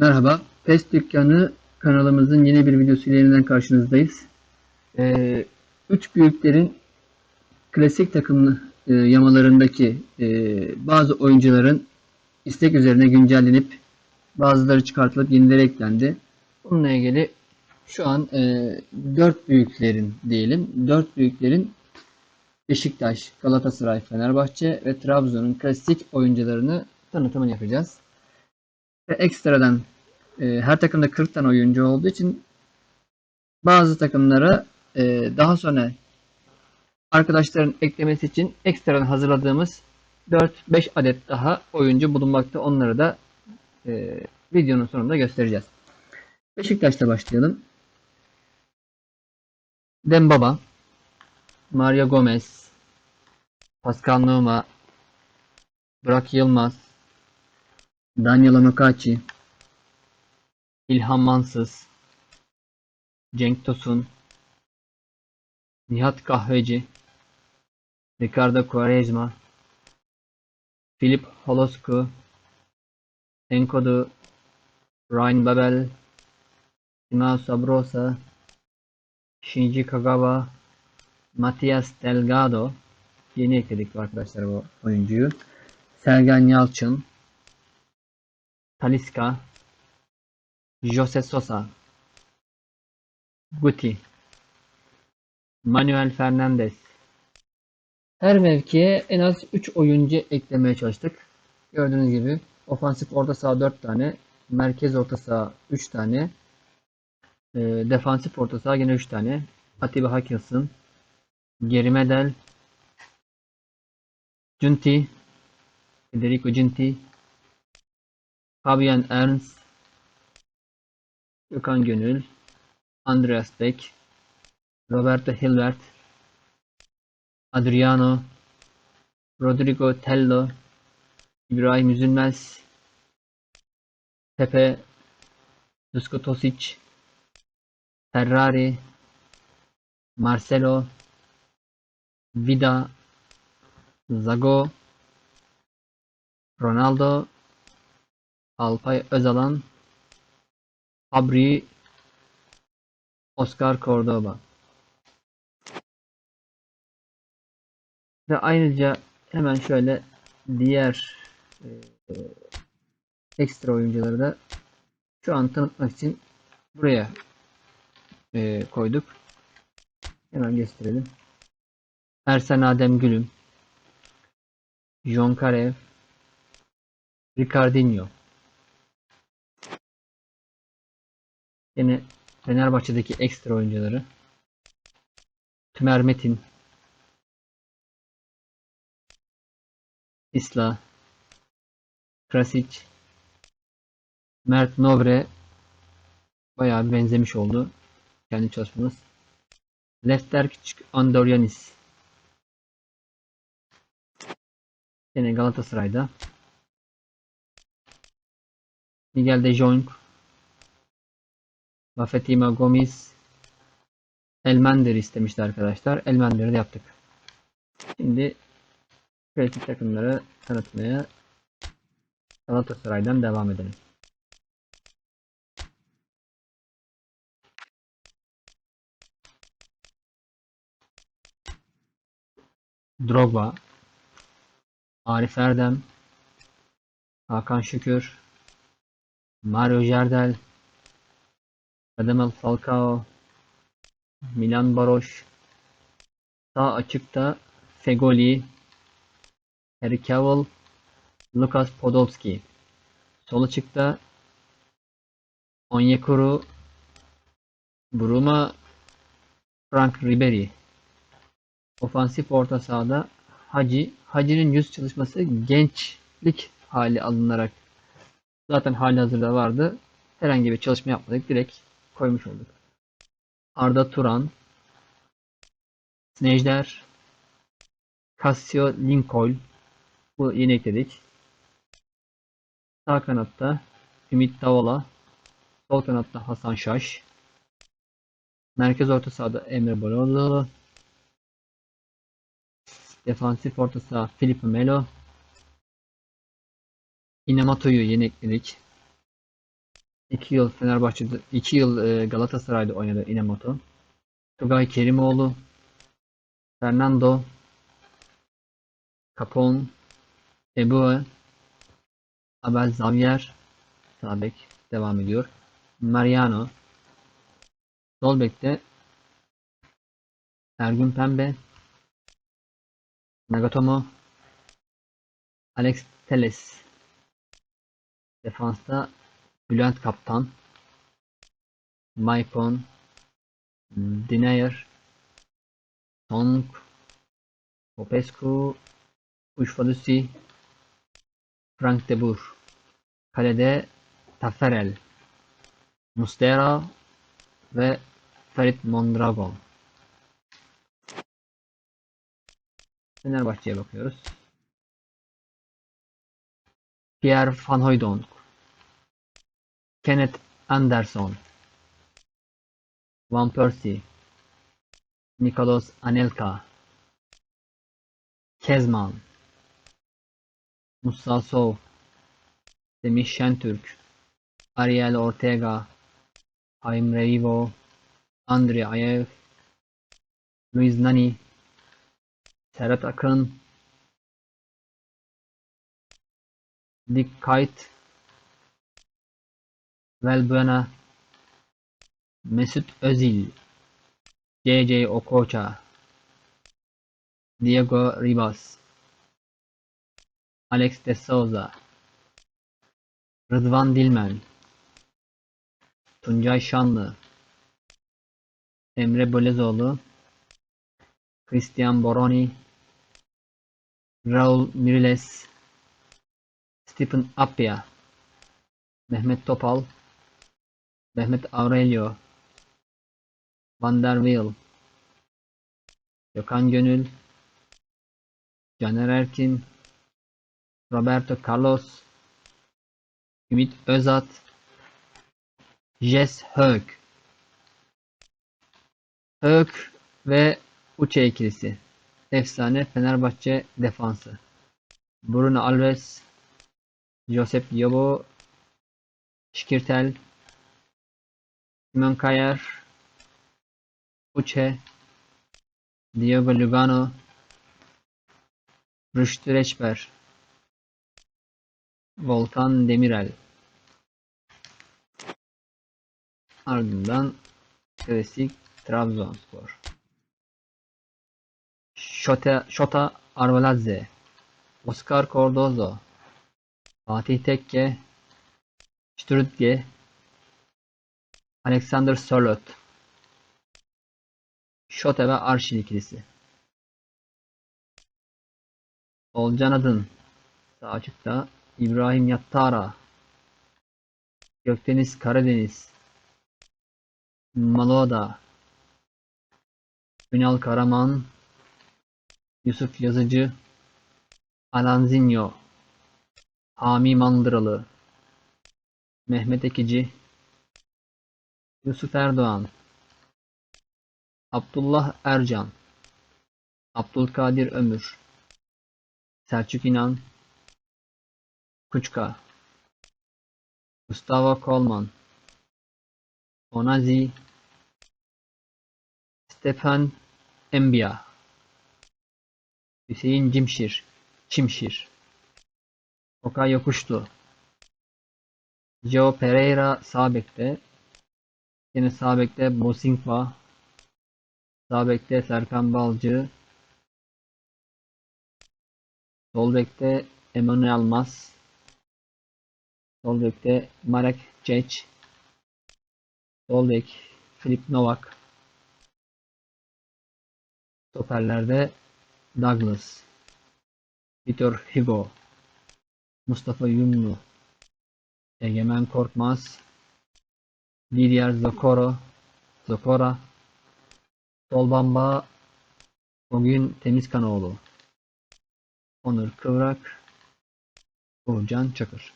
Merhaba, PES Dükkanı kanalımızın yeni bir videosuyla yeniden karşınızdayız. Ee, üç büyüklerin klasik takım e, yamalarındaki e, bazı oyuncuların istek üzerine güncellenip bazıları çıkartılıp yenileri eklendi. Bununla ilgili şu an e, dört büyüklerin diyelim, dört büyüklerin Beşiktaş, Galatasaray, Fenerbahçe ve Trabzon'un klasik oyuncularını tanıtımını yapacağız. Ve ekstradan e, her takımda 40 tane oyuncu olduğu için bazı takımlara e, daha sonra arkadaşların eklemesi için ekstradan hazırladığımız 4-5 adet daha oyuncu bulunmakta. Onları da e, videonun sonunda göstereceğiz. Beşiktaş'ta başlayalım. Dembaba, Mario Gomez, Pascal Nouma, Burak Yılmaz, Daniel Amokachi, İlhan Mansız, Cenk Tosun, Nihat Kahveci, Ricardo Quaresma, Filip Holosku, Enkodu, Ryan Babel, Simao Sabrosa, Shinji Kagawa, Matias Delgado, yeni ekledik arkadaşlar bu oyuncuyu. Sergen Yalçın, Talisca, Jose Sosa, Guti, Manuel Fernandez. Her mevkiye en az 3 oyuncu eklemeye çalıştık. Gördüğünüz gibi ofansif orta saha 4 tane, merkez orta saha 3 tane, e, defansif orta saha yine 3 tane. Atiba Hutchinson, Geri Medel, Junti, Federico Junti, Fabian Ernst, Gökhan Gönül, Andreas Beck, Roberto Hilbert, Adriano, Rodrigo Tello, İbrahim Üzülmez, Pepe, Dusko Tosic, Ferrari, Marcelo, Vida, Zago, Ronaldo, Alpay Özalan, Fabri, Oscar Cordoba. Ve ayrıca hemen şöyle diğer e, ekstra oyuncuları da şu an tanıtmak için buraya e, koyduk. Hemen gösterelim. Ersen Adem Gülüm, John Karev, Ricardinho. Yine Fenerbahçe'deki ekstra oyuncuları. Tümer Metin, Isla, Krasic, Mert Nobre bayağı benzemiş oldu. Kendi çalışmamız. Lefter Küçük Andoryanis. Yine Galatasaray'da. Miguel de Jong. Fatima Gomis. Elmander istemişti arkadaşlar. Elmander'i de yaptık. Şimdi klasik takımları tanıtmaya Galatasaray'dan devam edelim. Drogba, Arif Erdem, Hakan Şükür, Mario Jardel, Radamel Falcao, Milan Baroş, sağ açıkta Fegoli, Harry Cavill, Lukas Podolski, sol açıkta Onyekuru, Bruma, Frank Ribery, ofansif orta sahada Hacı. Hacı'nın yüz çalışması gençlik hali alınarak zaten hali hazırda vardı. Herhangi bir çalışma yapmadık. Direkt koymuş olduk. Arda Turan, Snejder, Cassio Lincoln bu yeni ekledik. Sağ kanatta Ümit Davala, sol kanatta Hasan Şaş, merkez orta sahada Emre Bolozo, defansif orta saha Felipe Melo, Inamato'yu yeni ekledik. 2 yıl Fenerbahçe'de, 2 yıl e, Galatasaray'da oynadı Inamoto. Tugay Kerimoğlu, Fernando, Capon, Ebue, Abel Xavier, sağ bek devam ediyor. Mariano, sol bekte Ergün Pembe, Nagatomo, Alex Teles, defansta Bülent Kaptan, Maicon, Dinayer, Song, Popescu, Uşfalusi, Frank de Boer. Kalede Taferel, Mustera ve Ferit Mondragon. Fenerbahçe'ye bakıyoruz. Pierre Van Hooijdonk, Kenneth Anderson, Van Persie, Nicolas Anelka, Kezman, Musa Sow, Semih Şentürk, Ariel Ortega, Haim Reivo, Andrei Ayev, Luis Nani, Serhat Akın, Dick Kite, Valbuena, Mesut Özil, JJ Okocha, Diego Ribas, Alex de Souza, Rıdvan Dilmen, Tuncay Şanlı, Emre Bölezoğlu, Christian Boroni, Raul Miriles, Stephen Appia, Mehmet Topal, Mehmet Aurelio, Van der Wiel, Gökhan Gönül, Caner Erkin, Roberto Carlos, Ümit Özat, Jess Höök. Höök ve Uçe ikilisi. Efsane Fenerbahçe defansı. Bruno Alves, Josep Yobo, Şikirtel, Simon Kayer, Uçe, Diego Lugano, Rüştü Reçber, Volkan Demirel. Ardından klasik Trabzonspor. Şota, Şota Arveladze, Oscar Cardozo, Fatih Tekke, Sturridge, Alexander Sörloth, Şota ve Arşin ikilisi. Olcan Adın, sağ açıkta İbrahim Yattara, Gökdeniz Karadeniz, Maloda, Ünal Karaman, Yusuf Yazıcı, Alanzinho, Hami Mandıralı, Mehmet Ekici, Yusuf Erdoğan, Abdullah Ercan, Abdülkadir Ömür, Selçuk İnan, Kuçka, Gustavo Kolman, Onazi, Stefan Embia, Hüseyin Cimşir, Çimşir, Okay Yokuşlu, Joe Pereira sağ bekte, yine sağ bekte Bosingva, Serkan Balcı, sol bekte Emanuel Mas, sol bekte Marek Cech, sol bek Filip Novak, stoperlerde Douglas, Vitor Hugo, Mustafa Yumlu, Egemen Korkmaz, Didier Zokoro, Zokora, Sol bamba bugün Temizkanoğlu, Onur Kıvrak, Uğurcan Çakır.